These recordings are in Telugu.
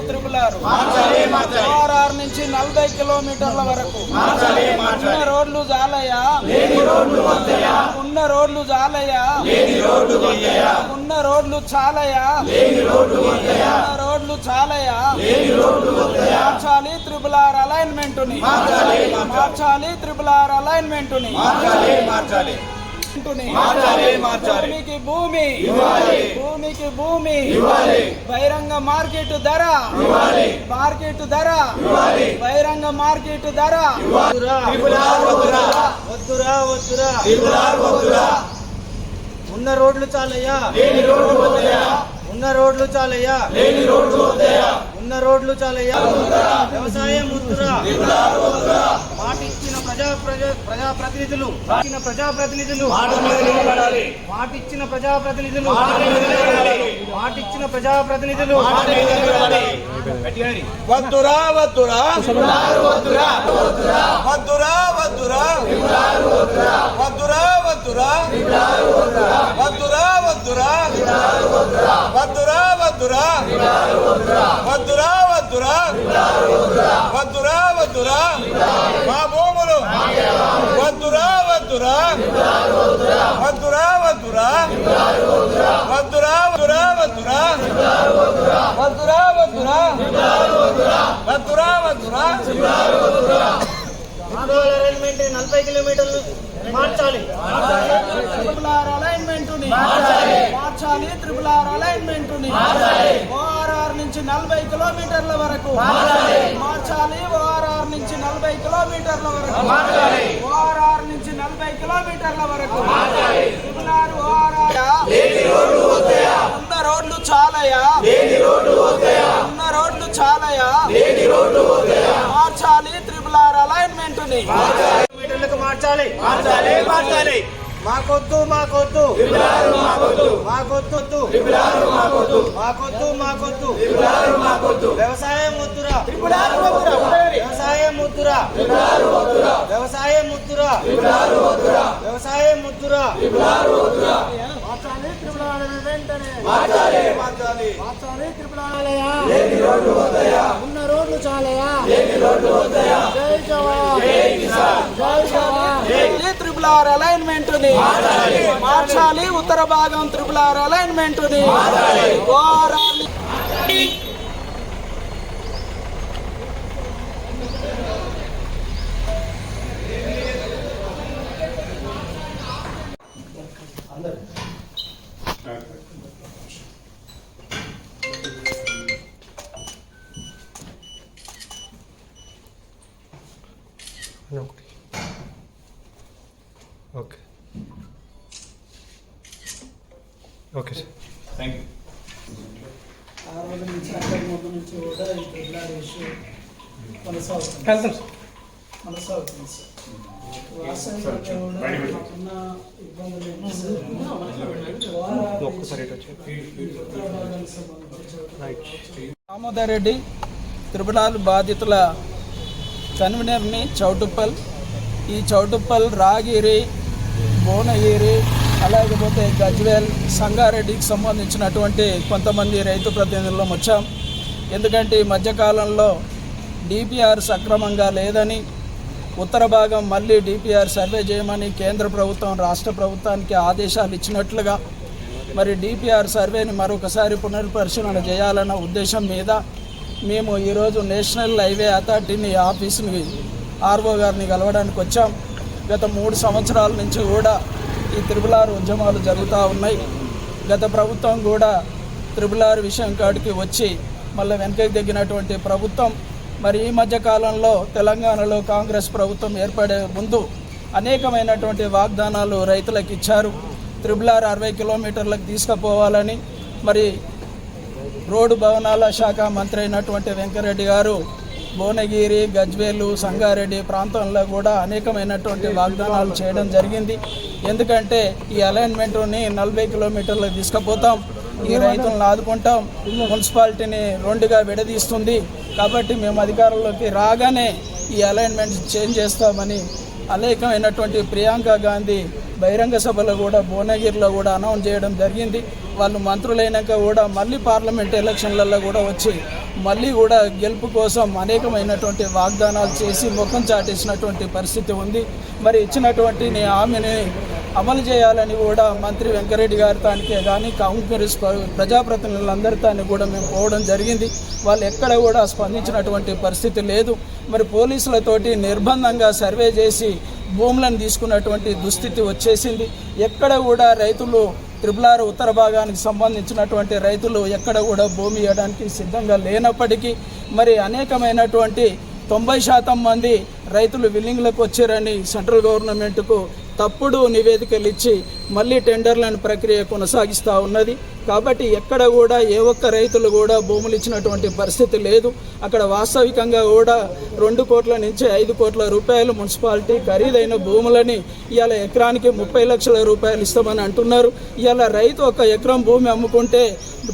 వరకు త్రిపులారు ఆర్ఆర్ నుంచి నలభై కిలోమీటర్ల వరకు. ఉన్న రోడ్లు జాలయ్యా. ఉన్న రోడ్లు జాలయ్యా. ఉన్న రోడ్లు చాలయా ఉన్న రోడ్లు చాలయా మార్చాలి త్రిబుల్ ఆర్ అలైన్మెంట్ని మార్చాలి త్రిబుల్ ఆర్ అలైన్మెంట్ని భూమికి భూమి. భూమికి భూమి. బహిరంగ మార్కెట్ ధర. మార్కెట్ ధర. బహిరంగ మార్కెట్ ధర. వద్దురా వద్దురా. ఉన్న రోడ్లు చాలయ్యా. ఉన్న రోడ్లు చాలయ్యా. ఉన్న రోడ్లు చాలయ్యా. వ్యవసాయం ముద్దురా మాట ప్రజా ప్రజా ప్రజాప్రతినిధులు. ఇచ్చిన ప్రజాప్రతినిధులు. మాటిచ్చిన ప్రజాప్రతినిధులు. మాటిచ్చిన ప్రజాప్రతినిధులు. వద్దురా వద్దురా వద్దురా. వద్దురా వద్దురా. వద్దురా వద్దురా. వద్దురా వద్దురా. వద్దురా వద్దురా. వద్దురా వద్దురా వద్దురా మా భూములు. వద్దురా వద్దురా వద్దురా వద్దురా వద్దురా వద్దురా వద్దురా వద్దురా వద్దురా వద్దురా వద్దురా ఆందోళన అరేంజ్మెంట్ నలభై కిలోమీటర్లు మార్చాలి. అలైన్మెంట్ని. మార్చాలి. Triple R అలైన్మెంట్ని. ఓఆర్ఆర్ నుంచి నలభై కిలోమీటర్ల వరకు. మార్చాలి. ఓఆర్ఆర్ నుంచి నలభై కిలోమీటర్ల వరకు. ఓఆర్ఆర్ నుంచి నలభై కిలోమీటర్ల వరకు. ఆర్ ఓఆర్ఆర్ ఉన్న రోడ్లు చాలయా? ఉన్న రోడ్లు చాలయా? మార్చాలి త్రిపుల్ ఆర్ అలైన్మెంట్ని మార్చాలి. మార్చాలి. మార్చాలి. మాకొద్దు మాకొద్దు. మాకొద్దు. మాకొద్దు. మాకొద్దు వ్యవసాయం ముద్దురా వ్యవసాయం ముద్దురా వ్యవసాయం ముద్దురా వ్యవసాయం ముద్దురా ఉన్న రోడ్లు చాలయా. జై జవాన్. జై జవాన్. త్రిపుల్ ఆర్ అలైన్మెంట్ని మార్చాలి ఉత్తర భాగం త్రిపుల్ ఆర్ అలైన్మెంట్ని ఓకే సార్. థ్యాంక్ యూ ఆ రోజు నుంచి అక్కడి ముందు నుంచి కూడా ఈ పెళ్ళాడి ఇష్యూ కొనసాగుతుంది వెళ్తాం సార్. కొనసాగుతుంది సార్ వాస్తవంగా కూడా మాకున్న ఇబ్బందులు ఏంటి సార్? వారాల ఒక్కసారి ఇటు వచ్చి ఉత్తర భాగానికి సంబంధించి రైట్ దామోదర్ రెడ్డి త్రిపులాలు బాధితుల కన్వీనర్ని చౌటుప్పల్. ఈ చౌటుప్పల్ రాగిరి భువనగిరి అలాగపోతే గజ్వేల్ సంగారెడ్డికి సంబంధించినటువంటి కొంతమంది రైతు ప్రతినిధులం వచ్చాం. ఎందుకంటే ఈ మధ్యకాలంలో డిపిఆర్ సక్రమంగా లేదని ఉత్తర భాగం మళ్ళీ డిపిఆర్ సర్వే చేయమని కేంద్ర ప్రభుత్వం రాష్ట్ర ప్రభుత్వానికి ఆదేశాలు ఇచ్చినట్లుగా మరి డిపిఆర్ సర్వేని మరొకసారి పునర్పరిశీలన చేయాలన్న ఉద్దేశం మీద మేము ఈరోజు నేషనల్ హైవే అథారిటీని ఆఫీసుని ఆర్ఓ గారిని కలవడానికి వచ్చాం. గత మూడు సంవత్సరాల నుంచి కూడా ఈ త్రిపులార్ ఉద్యమాలు జరుగుతూ ఉన్నాయి. గత ప్రభుత్వం కూడా త్రిపులార్ విషయం కాడికి వచ్చి మళ్ళీ వెనకకి తగ్గినటువంటి ప్రభుత్వం మరి ఈ మధ్య కాలంలో తెలంగాణలో కాంగ్రెస్ ప్రభుత్వం ఏర్పడే ముందు అనేకమైనటువంటి వాగ్దానాలు రైతులకు ఇచ్చారు. త్రిబులార్ అరవై కిలోమీటర్లకు తీసుకుపోవాలని మరి రోడ్డు భవనాల శాఖ మంత్రి అయినటువంటి వెంకరెడ్డి గారు భువనగిరి గజ్వేలు సంగారెడ్డి ప్రాంతంలో కూడా అనేకమైనటువంటి వాగ్దానాలు చేయడం జరిగింది. ఎందుకంటే ఈ అలైన్మెంట్ని నలభై కిలోమీటర్లు తీసుకుపోతాం. ఈ రైతులను ఆదుకుంటాం. మున్సిపాలిటీని రెండుగా విడదీస్తుంది. కాబట్టి మేము అధికారంలోకి రాగానే ఈ అలైన్మెంట్ చేంజ్ చేస్తామని అనేకమైనటువంటి ప్రియాంక గాంధీ బహిరంగ సభలో కూడా భువనగిరిలో కూడా అనౌన్స్ చేయడం జరిగింది. వాళ్ళు మంత్రులైనాక కూడా మళ్ళీ పార్లమెంట్ ఎలక్షన్లలో కూడా వచ్చి మళ్ళీ కూడా గెలుపు కోసం అనేకమైనటువంటి వాగ్దానాలు చేసి ముఖం చాటేసినటువంటి పరిస్థితి ఉంది. మరి ఇచ్చినటువంటి నీ హామీని అమలు చేయాలని కూడా మంత్రి వెంకరెడ్డి గారి తానికే కానీ కాంగ్రెస్ ప్ర- ప్రజాప్రతినిధులందరితో కూడా మేము పోవడం జరిగింది. వాళ్ళు ఎక్కడ కూడా స్పందించినటువంటి పరిస్థితి లేదు. మరి పోలీసులతోటి నిర్బంధంగా సర్వే చేసి భూములను తీసుకున్నటువంటి దుస్థితి వచ్చేసింది. ఎక్కడ కూడా రైతులు త్రిపులారు ఉత్తర భాగానికి సంబంధించినటువంటి రైతులు ఎక్కడ కూడా భూమి ఇవ్వడానికి సిద్ధంగా లేనప్పటికీ మరి అనేకమైనటువంటి తొంభై శాతం మంది రైతులు విల్లింగ్లకు వచ్చారని సెంట్రల్ గవర్నమెంట్కు తప్పుడు నివేదికలు ఇచ్చి మళ్ళీ టెండర్లను ప్రక్రియ కొనసాగిస్తూ ఉన్నది. కాబట్టి ఎక్కడ కూడా ఏ ఒక్క రైతులు కూడా భూములు ఇచ్చినటువంటి పరిస్థితి లేదు. అక్కడ వాస్తవికంగా కూడా రెండు కోట్ల నుంచి ఐదు కోట్ల రూపాయలు మున్సిపాలిటీ ఖరీదైన భూములని ఇవాళ ఎకరానికి ముప్పై లక్షల రూపాయలు ఇస్తామని అంటున్నారు. ఇవాళ రైతు ఒక ఎకరం భూమి అమ్ముకుంటే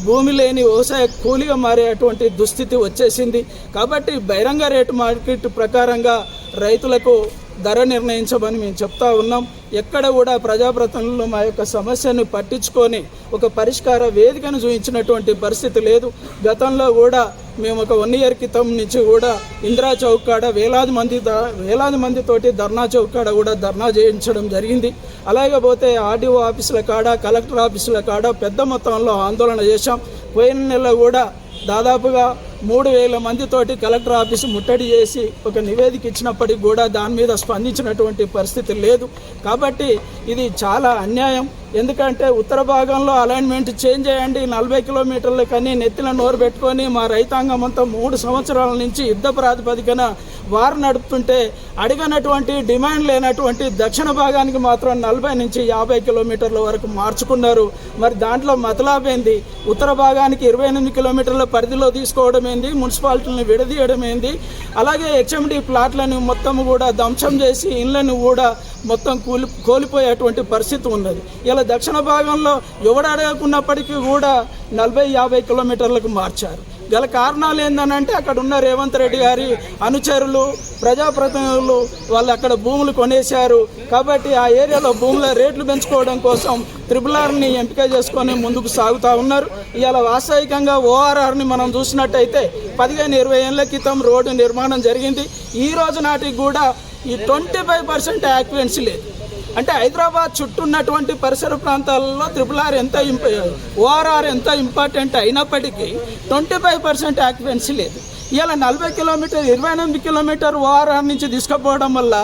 భూమి లేని వ్యవసాయ కూలిగా మారేటువంటి దుస్థితి వచ్చేసింది. కాబట్టి బహిరంగ రేటు మార్కెట్ ప్రకారంగా రైతులకు ధర నిర్ణయించమని మేము చెప్తా ఉన్నాం. ఎక్కడ కూడా ప్రజాప్రతినిధులు మా యొక్క సమస్యను పట్టించుకొని ఒక పరిష్కార వేదికను చూపించినటువంటి పరిస్థితి లేదు. గతంలో కూడా మేము ఒక వన్ ఇయర్ క్రితం నుంచి కూడా ఇందిరా చౌక్ కాడ వేలాది మంది వేలాది మందితోటి ధర్నా చౌక్ కాడ కూడా ధర్నా చేయించడం జరిగింది. అలాగే పోతే ఆర్డీఓ ఆఫీసుల కాడ కలెక్టర్ ఆఫీసుల కాడ పెద్ద మొత్తంలో ఆందోళన చేశాం. పోయిన నెల కూడా దాదాపుగా మూడు వేల మందితోటి కలెక్టర్ ఆఫీసు ముట్టడి చేసి ఒక నివేదిక ఇచ్చినప్పటికి కూడా దాని మీద స్పందించినటువంటి పరిస్థితి లేదు. కాబట్టి ఇది చాలా అన్యాయం. ఎందుకంటే ఉత్తర భాగంలో అలైన్మెంట్ చేంజ్ చేయండి నలభై కిలోమీటర్లు కానీ నెత్తిన నోరు పెట్టుకొని మా రైతాంగం అంతా మూడు సంవత్సరాల నుంచి యుద్ధ ప్రాతిపదికన వారు నడుపుతుంటే అడిగినటువంటి డిమాండ్ లేనటువంటి దక్షిణ భాగానికి మాత్రం నలభై నుంచి యాభై కిలోమీటర్ల వరకు మార్చుకున్నారు. మరి దాంట్లో మతలాబేంది ఉత్తర భాగానికి ఇరవై ఎనిమిది కిలోమీటర్ల పరిధిలో తీసుకోవడం ఏంది? మున్సిపాలిటీలను విడదీయడం ఏంది? అలాగే హెచ్ఎండి ప్లాట్లను మొత్తం కూడా ధ్వంసం చేసి ఇళ్ళను కూడా మొత్తం కూలి కోల్పోయేటువంటి పరిస్థితి ఉన్నది. ఇలా దక్షిణ భాగంలో ఎవడు అడగకున్నప్పటికీ కూడా నలభై యాభై కిలోమీటర్లకు మార్చారు. గల కారణాలు ఏందనంటే అక్కడ ఉన్న రేవంత్ రెడ్డి గారి అనుచరులు ప్రజాప్రతినిధులు వాళ్ళు అక్కడ భూములు కొనేశారు. కాబట్టి ఆ ఏరియాలో భూముల రేట్లు పెంచుకోవడం కోసం త్రిపుల్ ఆర్ని ఎంపిక చేసుకొని ముందుకు సాగుతూ ఉన్నారు. ఇవాళ వాస్తవికంగా ఓఆర్ఆర్ని మనం చూసినట్టయితే పదిహేను ఇరవై ఏళ్ళ క్రితం రోడ్డు నిర్మాణం జరిగింది. ఈ రోజు నాటికి కూడా ఈ ట్వంటీ ఫైవ్ పర్సెంట్ యాక్యువెన్సీ లేదు. అంటే హైదరాబాద్ చుట్టూ ఉన్నటువంటి పరిసర ప్రాంతాలలో త్రిపుల్ ఆర్ ఎంత ఓఆర్ఆర్ ఎంత ఇంపార్టెంట్ అయినప్పటికీ ట్వంటీ ఫైవ్ పర్సెంట్ యాక్యువెన్సీ లేదు. ఇలా నలభై కిలోమీటర్ ఇరవై ఎనిమిది కిలోమీటర్ ఓఆర్ఆర్ నుంచి తీసుకుపోవడం వల్ల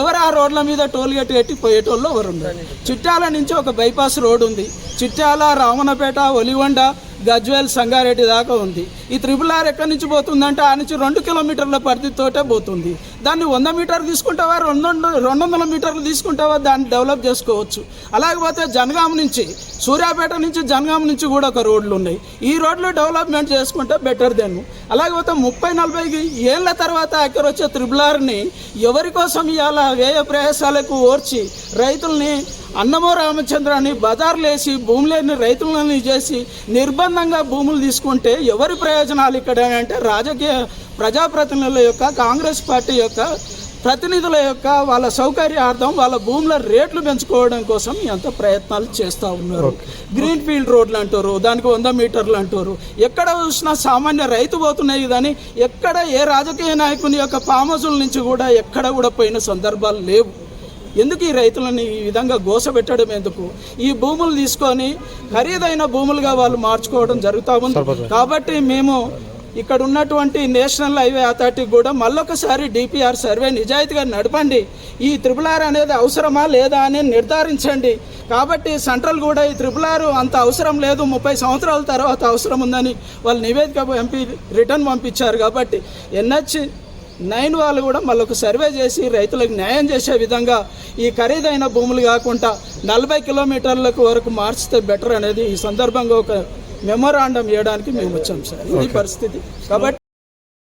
ఎవరు ఆ రోడ్ల మీద టోల్ గేట్ కట్టి పోయేటోళ్ళు ఎవరు ఉన్నారు చిట్యాల నుంచి ఒక బైపాస్ రోడ్ ఉంది. చిట్యాల రావణపేట ఒలివండ గజ్వేల్ సంగారెడ్డి దాకా ఉంది. ఈ త్రిపుల్ ఆర్ ఎక్కడి నుంచి పోతుందంటే ఆ నుంచి రెండు కిలోమీటర్ల పరిధితోటే పోతుంది. దాన్ని వంద మీటర్లు తీసుకుంటావా? రెండు వందల- రెండు వందల మీటర్లు తీసుకుంటావా? దాన్ని డెవలప్ చేసుకోవచ్చు. అలాగే పోతే జనగాం నుంచి సూర్యాపేట నుంచి జనగాం నుంచి కూడా ఒక రోడ్లు ఉన్నాయి. ఈ రోడ్లు డెవలప్మెంట్ చేసుకుంటే బెటర్ దెన్ అలాగే పోతే ముప్పై నలభై ఏళ్ళ తర్వాత అక్కడ వచ్చే త్రిబుల్ ఆర్ని ఎవరి కోసం ఇవాళ వ్యయ ప్రయాసాలకు ఓర్చి రైతుల్ని అన్నమో రామచంద్రాన్ని బజార్లేసి భూములేని రైతులని చేసి నిర్బంధంగా భూములు తీసుకుంటే ఎవరి ప్రయోజనాలు ఇక్కడ అంటే రాజకీయ ప్రజాప్రతినిధుల యొక్క కాంగ్రెస్ పార్టీ యొక్క ప్రతినిధుల యొక్క వాళ్ళ సౌకర్యార్థం వాళ్ళ భూముల రేట్లు పెంచుకోవడం కోసం ఎంత ప్రయత్నాలు చేస్తూ ఉన్నారు. గ్రీన్ ఫీల్డ్ రోడ్లు అంటారు దానికి వంద మీటర్లు అంటారు. ఎక్కడ చూసినా సామాన్య రైతు పోతున్నాయి కానీ ఎక్కడ ఏ రాజకీయ నాయకుని యొక్క హౌసుల నుంచి కూడా ఎక్కడ కూడా పోయిన సందర్భాలు లేవు. ఎందుకు ఈ రైతులని ఈ విధంగా గోసపెట్టడం ఎందుకు? ఈ భూములు తీసుకొని ఖరీదైన భూములుగా వాళ్ళు మార్చుకోవడం జరుగుతూ ఉంది. కాబట్టి మేము ఇక్కడ ఉన్నటువంటి నేషనల్ హైవే అథారిటీ కూడా మళ్ళొకసారి డిపిఆర్ సర్వే నిజాయితీగా నడపండి. ఈ త్రిపుల్ ఆర్ అనేది అవసరమా లేదా అని నిర్ధారించండి. కాబట్టి సెంట్రల్ కూడా ఈ త్రిపుల్ ఆర్ అంత అవసరం లేదు ముప్పై సంవత్సరాల తర్వాత అవసరం ఉందని వాళ్ళు నివేదిక పంపి రిటర్న్ పంపించారు. కాబట్టి ఎన్హెచ్ నైన్ వాళ్ళు కూడా మళ్ళీ ఒక సర్వే చేసి రైతులకు న్యాయం చేసే విధంగా ఈ ఖరీదైన భూములు కాకుండా నలభై కిలోమీటర్లకు వరకు మార్చితే బెటర్ అనేది ఈ సందర్భంగా ఒక మెమోరాండం ఇవ్వడానికి మేము వచ్చాం సార్. ఇది పరిస్థితి. కాబట్టి